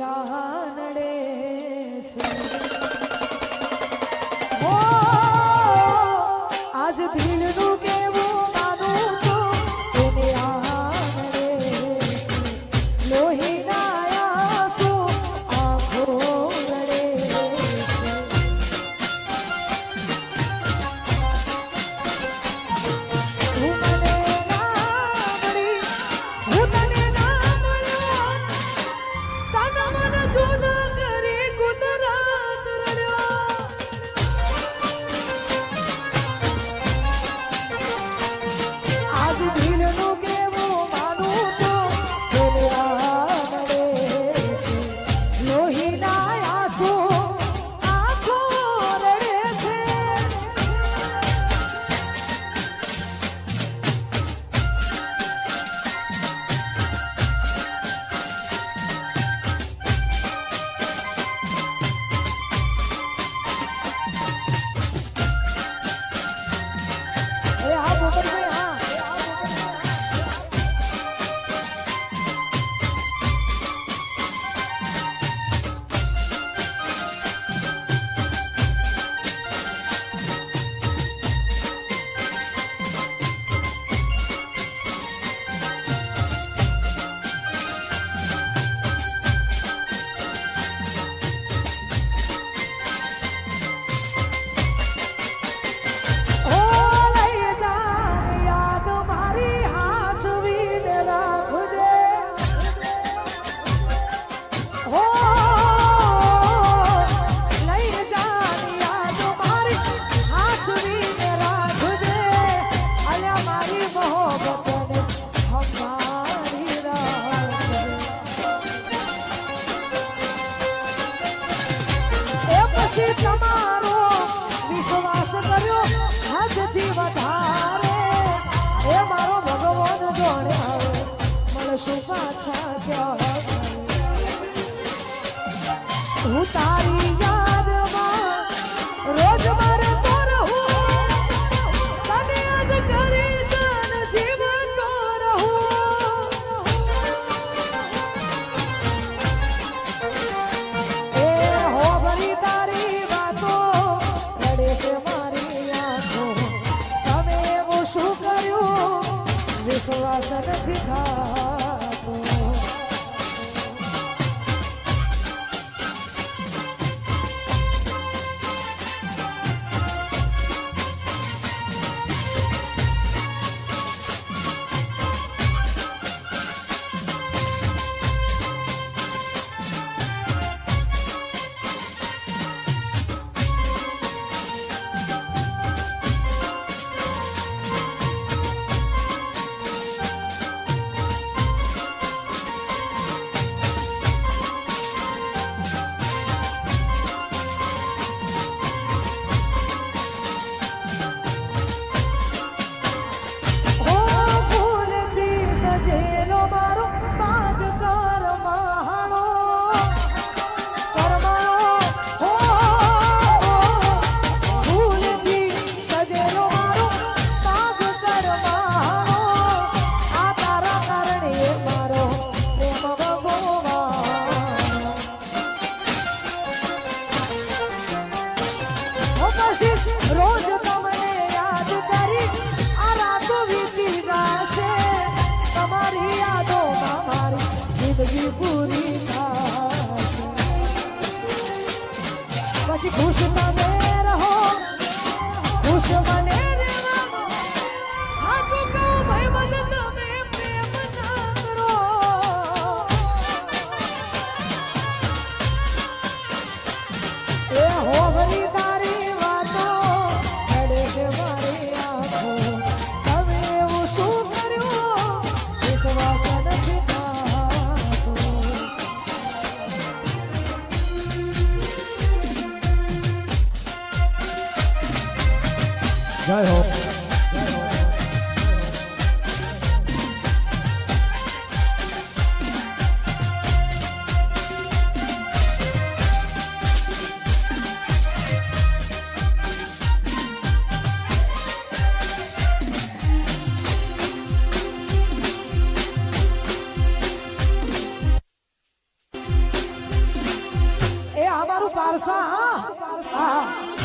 આનડે છે. ઓ આજ વિશ્વાસ નથી થાતો 不是梦。પારસા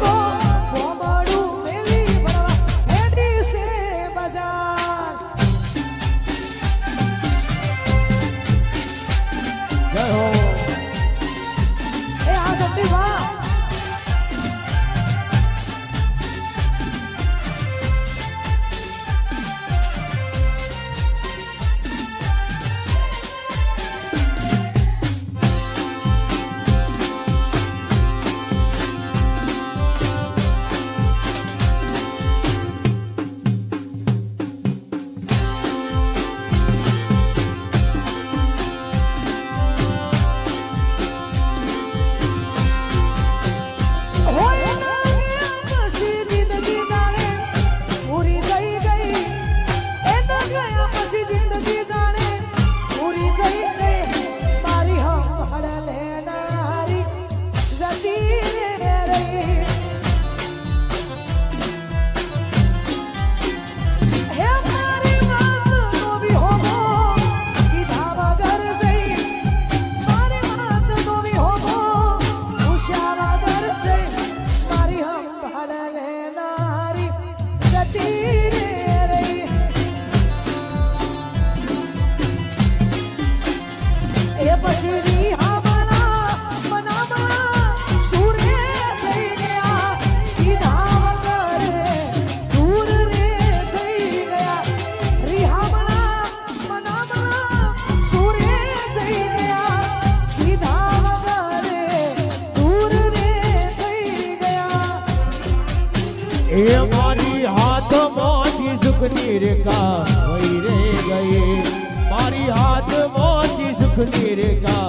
Có રેખા વહી રે ગઈ. મારી હાથ મોતી સુખની રેખા.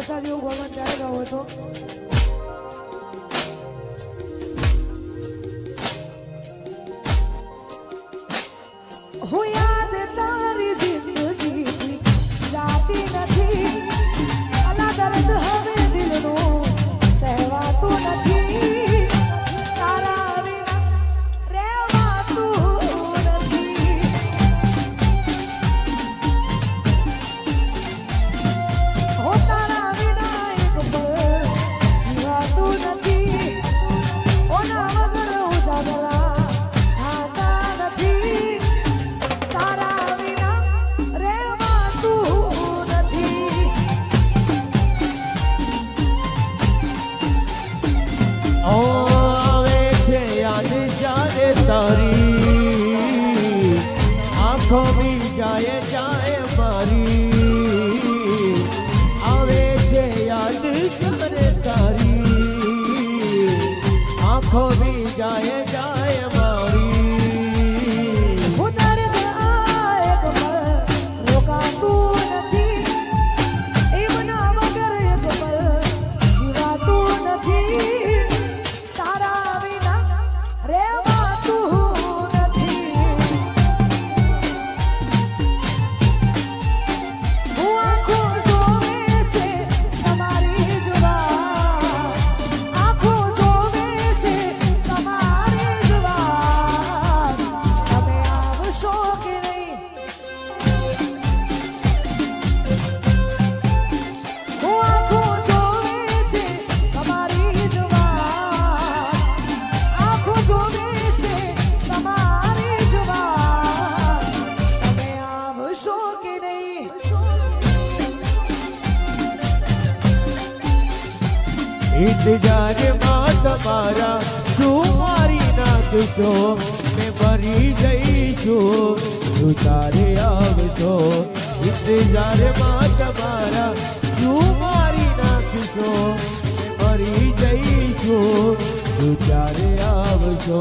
વરસાદી હું ભગવાન ત્યારે ગયો હતો जाएगा ઇંતજારમાં તમારા શું મારી નાખશો? મેં મરી જઈશું, તું તારે આવશો. ઇંતજારમાં તમારા શું મારી નાખશો? મેં ફરી જઈશું, તું તારે આવશો.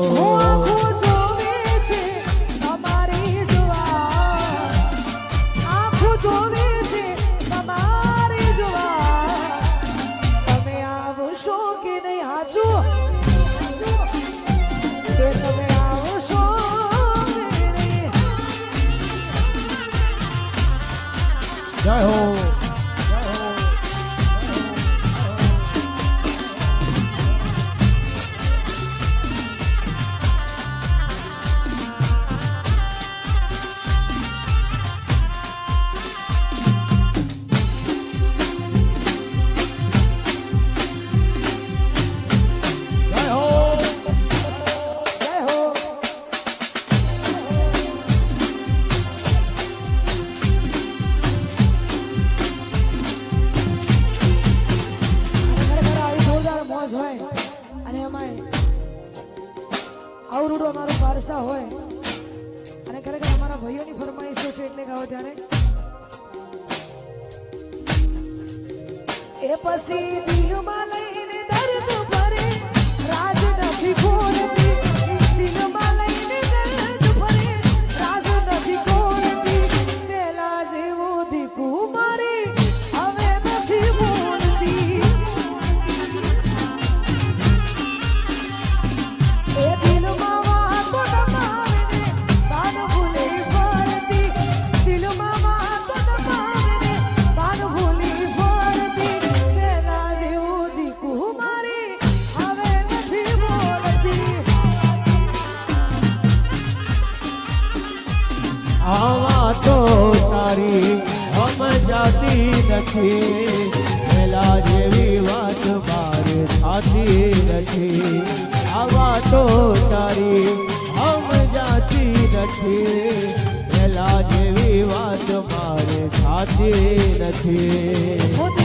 નથી પેલા જેવી વાત મારે થાતી નથી.